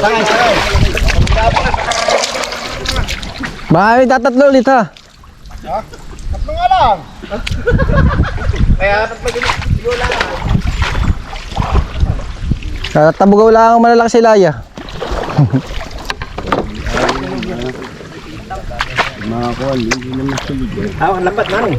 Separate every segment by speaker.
Speaker 1: Sakay, sakay.
Speaker 2: Baka tatatlo ulit ha.
Speaker 1: Tatlo nga lang. Kaya pag siguro lang.
Speaker 2: Tatabugaw lang ang malalaki si Laya.
Speaker 1: Ah, ang lapat na rin.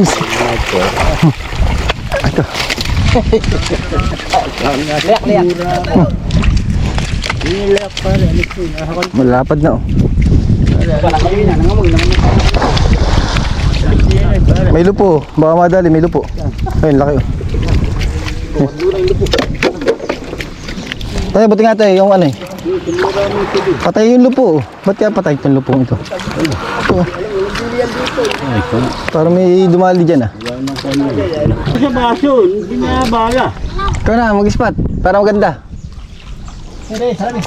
Speaker 1: Rin.
Speaker 2: Malapad na oh. May lupo. oh. Baka madali, may lupo. Ayun, laki oh. Tayo, buti nga tayo, yung ano eh. Patay yung lupo. oh. Ba't kaya patay itong lupo ito? Ito. Oh. Parang may dumali dyan ah.
Speaker 1: Sa baso, hindi na baga.
Speaker 2: Ikaw na, mag-spot. Para maganda.
Speaker 1: Hindi, sabi.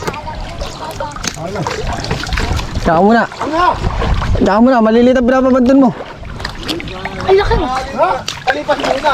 Speaker 2: Tsaka muna. Tsaka muna, maliliit ang pinapabantun mo.
Speaker 1: Ha? Kalipas muna.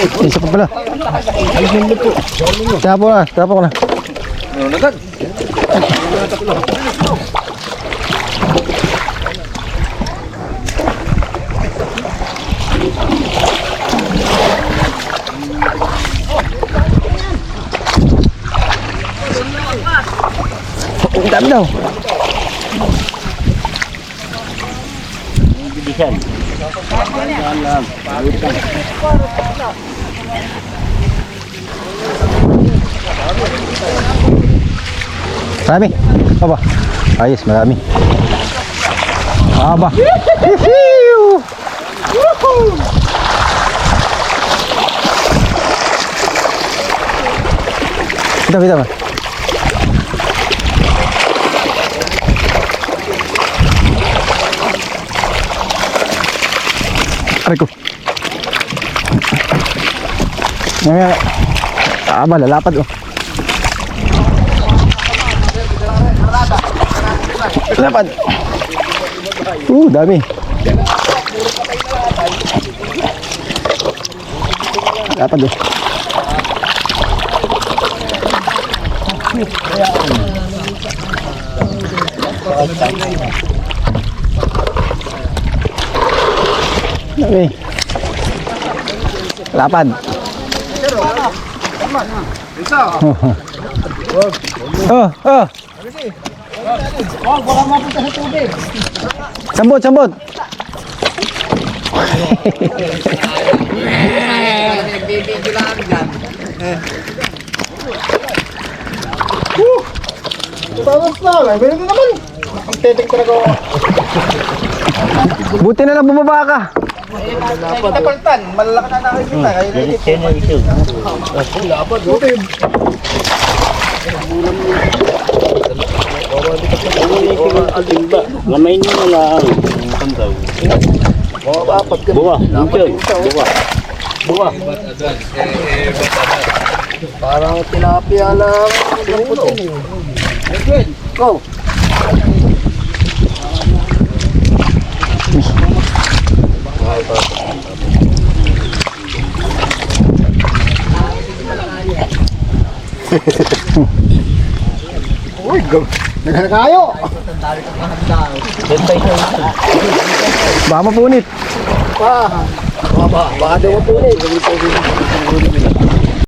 Speaker 2: Isa pa pala. Tapo na, tapo na. Dami daw. Marami. Aba. Ayos, marami. Aba. Kita, kita, Mas. Aray ko. Ngayon, aba, lalapad oh. Lapad. Uh, dami. Lapad oh. Dami. Lapad. Oh, oh.
Speaker 1: Baka mapunta sa tubig.
Speaker 2: Sambot, sambot.
Speaker 1: Na, meron talaga ako.
Speaker 2: Buti na lang bumaba ka.
Speaker 1: Napaltan, malalaki na nakikita. Kaya na Buti.
Speaker 3: Gamay nyo na lang.
Speaker 1: Mga apat ka.
Speaker 3: Buwa, yun. Buwa. Buwa.
Speaker 1: Parang tilapia lang. Ang puti. Go. Uy, gam. Naghanap kayo.
Speaker 2: Baka mapunit.
Speaker 1: Pa. Baba, baka daw ulit.